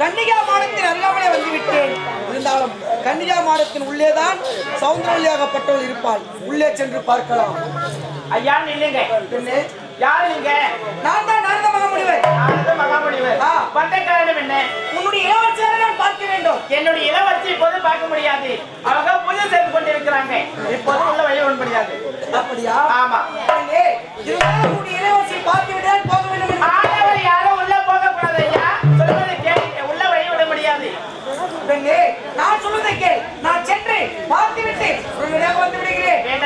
கன்னிகா மாடத்தின் அருகாமலே வந்துவிட்டேன். இருந்தாலும் கன்னிகா மாடத்தின் உள்ளேதான் சௌந்தரவல்லியாகப்பட்டவள் இருப்பாள். உள்ளே சென்று பார்க்கலாம். ஐயா இல்லைங்க பின்னே. யார் நீங்க? நான் தான் நாரத மகாமுனிவர். நாரத மகாமுனிவர். வந்த காரணம் என்ன? உன்னுடைய இளவரசியாரை நான் பார்க்க வேண்டும். என்னுடைய இளவரசி இப்போது பார்க்க முடியாது. அவங்க பூஜை செய்து கொண்டிருக்கிறாங்க இப்போது உள்ள வழி ஒன்று முடியாது. அப்படியா? ஆமா. இதுவரை உன்னுடைய இளவரசி பார்த்து போக வேண்டும்.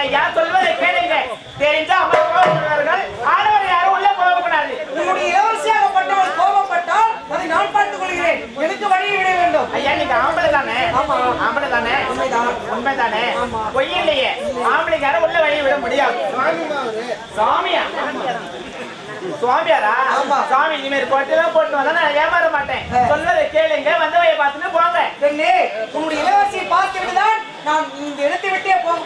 ஐயா சொல்வதை கேளுங்க. தெரிஞ்ச அமர்வார்கள் யாரும் உள்ள கோபப்படாது. உங்களுடைய இளவரசியாகப்பட்டால் கோபப்பட்டால் அதை நான் பார்த்துக் கொள்கிறேன். எனக்கு வழியை விட வேண்டும். ஐயா நீங்க ஆம்பளை ஆம்பளை தானே? உள்ள வழியை விட முடியாது. சாமியா சுவாமியாரா? சுவாமி இனிமேல் போட்டு தான் போட்டு வந்தா நான் ஏமாற மாட்டேன். சொல்றதை கேளுங்க வந்தவையை பார்த்துட்டு போங்க. உன்னுடைய இளவரசியை பார்த்துட்டு தான் நான் இந்த இடத்தை விட்டே போக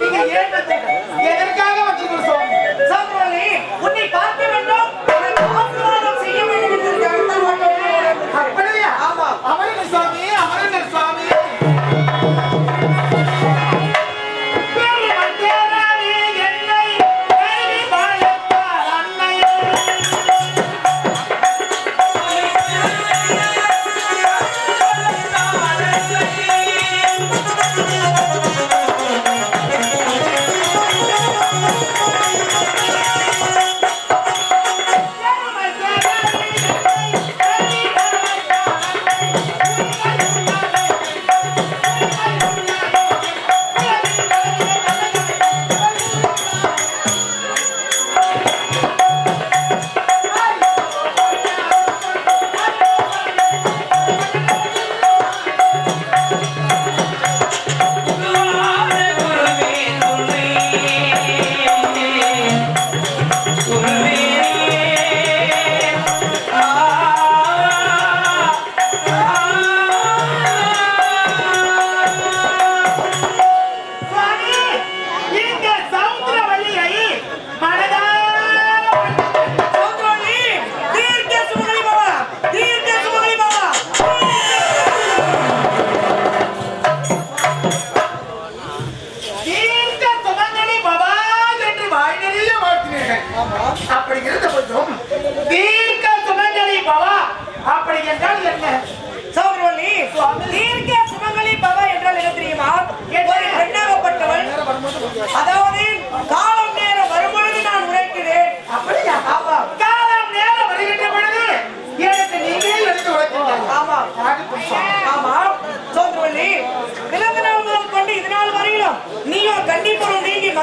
நீங்க ஏன்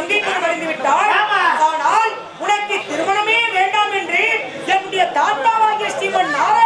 பங்கீட்டில் மறைந்து ஆனால் உனக்கு திருமணமே வேண்டாம் என்று என்னுடைய தாத்தாவாகிய ஸ்ரீமன் நாராயண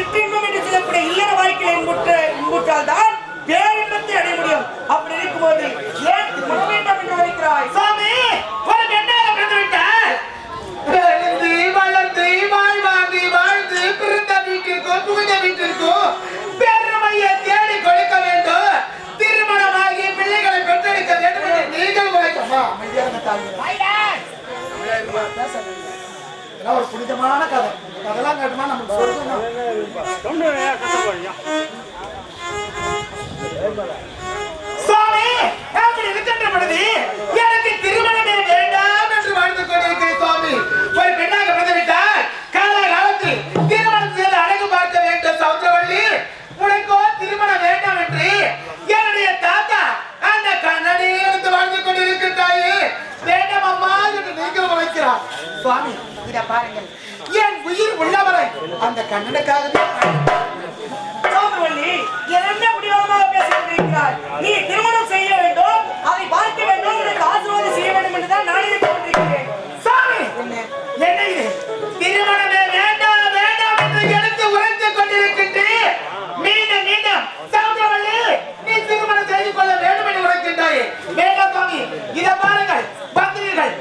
சிற்றின்பம் என்று சொல்லக்கூடிய இல்லற வாழ்க்கையில் இன்புற்ற இன்புற்றால் தான் பேரின்பத்தை அடைய முடியும் அப்படி இருக்கும்போது ஏன் பண வேண்டாம் என்று வருகிறாய் சாமி உனக்கு என்ன நடந்து விட்டார் பிறந்து வளர்ந்து வாழ்வாங்கி வாழ்ந்து பிறந்த வீட்டிற்கோ புகுந்த வீட்டிற்கோ பெருமையை தேடி கொடுக்க வேண்டும் திருமணமாகி பிள்ளைகளை பெற்றெடுக்க வேண்டும் நீங்கள் உழைக்கமா ஐயா இதெல்லாம் ஒரு புனிதமான கதை. அதெல்லாம் கட்டுமா நம்ம கண்ணனுக்காகவே சோதரவள்ளி என்ன பிடிவாதமாக பேசிக்கொண்டிருக்கிறார். நீ திருமணம் செய்ய வேண்டும் அதை பார்க்க வேண்டும் உனக்கு ஆசீர்வாதம் செய்ய வேண்டும் என்றுதான் நான் நினைத்துக் சாமி என்ன? இது திருமணமே வேண்டாம் வேண்டாம் என்று எடுத்து உரைத்துக் கொண்டிருக்கின்றேன். மீண்டும் மீண்டும் சோதரவள்ளி நீ திருமணம் செய்து கொள்ள வேண்டும் என்று வேண்டாம் சாமி இதை பாருங்கள் பத்திரிகள்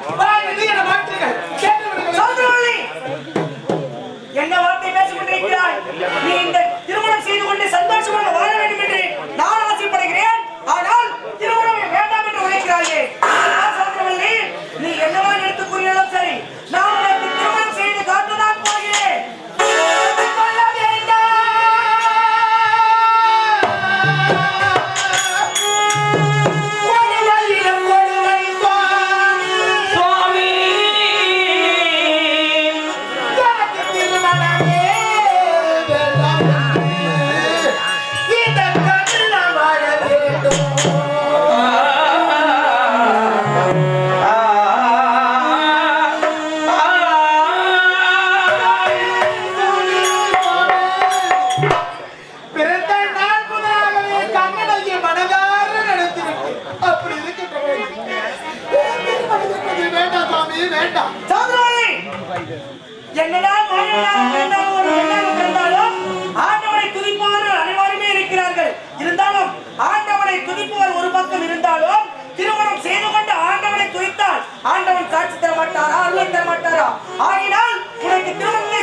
ஆகினால் உனக்கு திருமணம்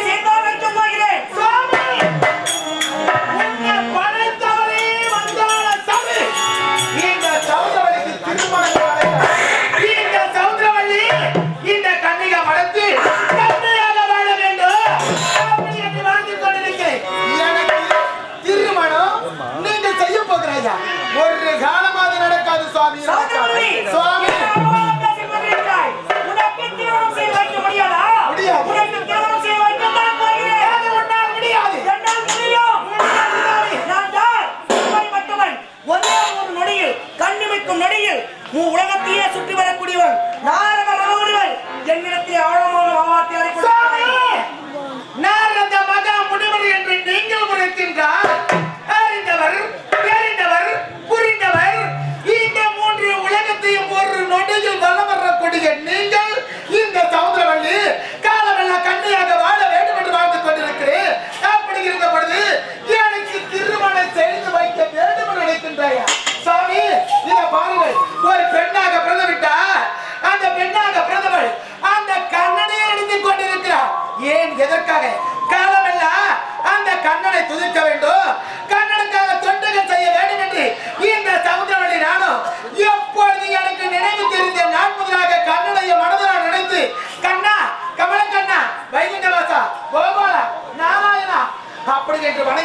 என்று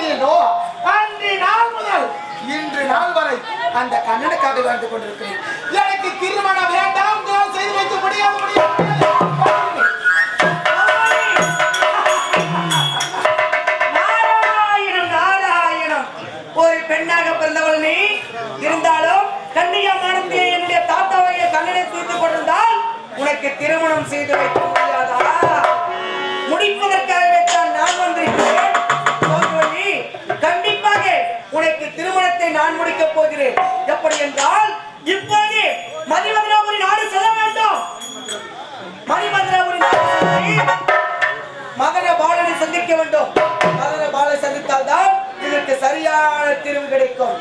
இருந்தாலும் கன்னியா மாணவியை என்னுடைய தாத்தாவைய கண்ணனை தூத்து கொண்டிருந்தால் உனக்கு திருமணம் செய்து வைக்க முடியாதா? முடிப்பதற்கு என்றால் இப்போது மதிவதனாபுரி நாடு செல்ல வேண்டும். மணிமந்திராபுரி நாடு மதன பாலனை சந்திக்க வேண்டும். மதன பாலனை சந்தித்தால் தான் இதற்கு சரியான தீர்வு கிடைக்கும்.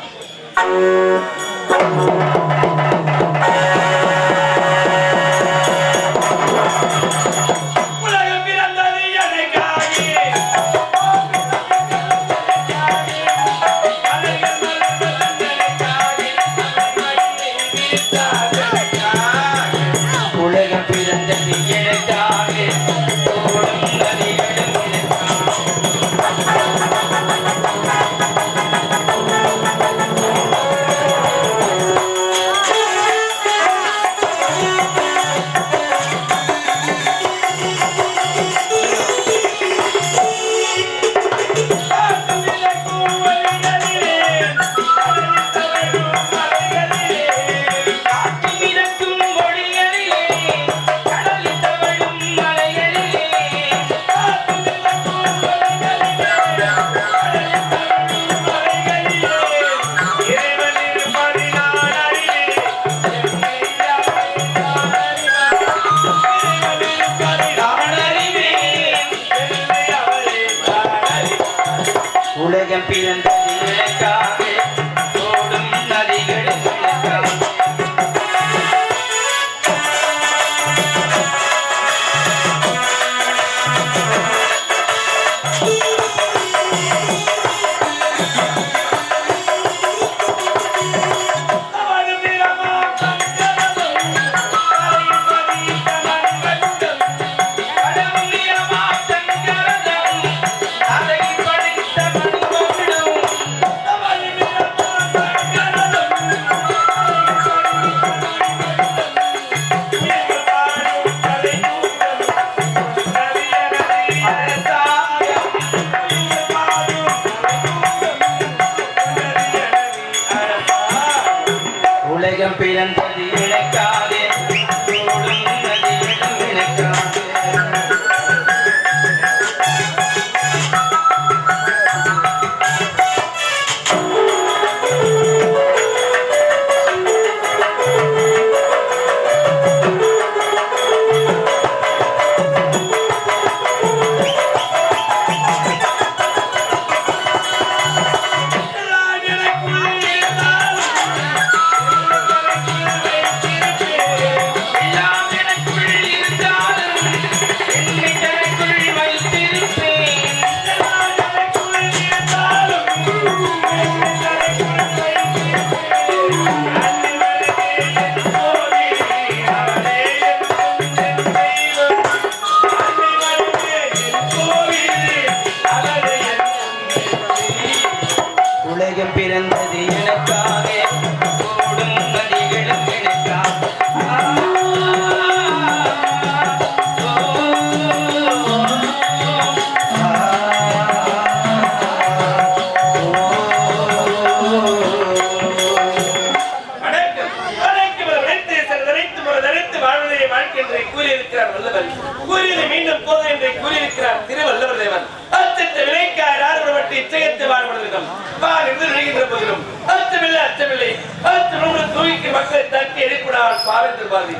பாதி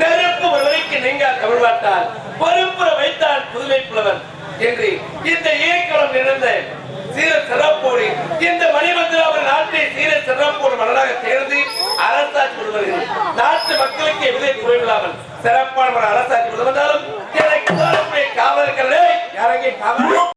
நெருப்பு ஒருவரைக்கு நீங்கள் தமிழ்வாட்டால் பொறுப்புற வைத்தால் புதுமை புலவர் என்று இந்த இயக்கம் நிறைந்த சீர சிறப்போடு இந்த மணிமந்திராவின் நாட்டை சீர சிறப்போடு மன்னராக தேர்ந்து அரசாட்சி கொள்வது நாட்டு மக்களுக்கு எதிரே குறைவில்லாமல் சிறப்பான அரசாட்சி கொண்டு வந்தாலும் எனக்கு காவலர்களே இறங்கி காவல்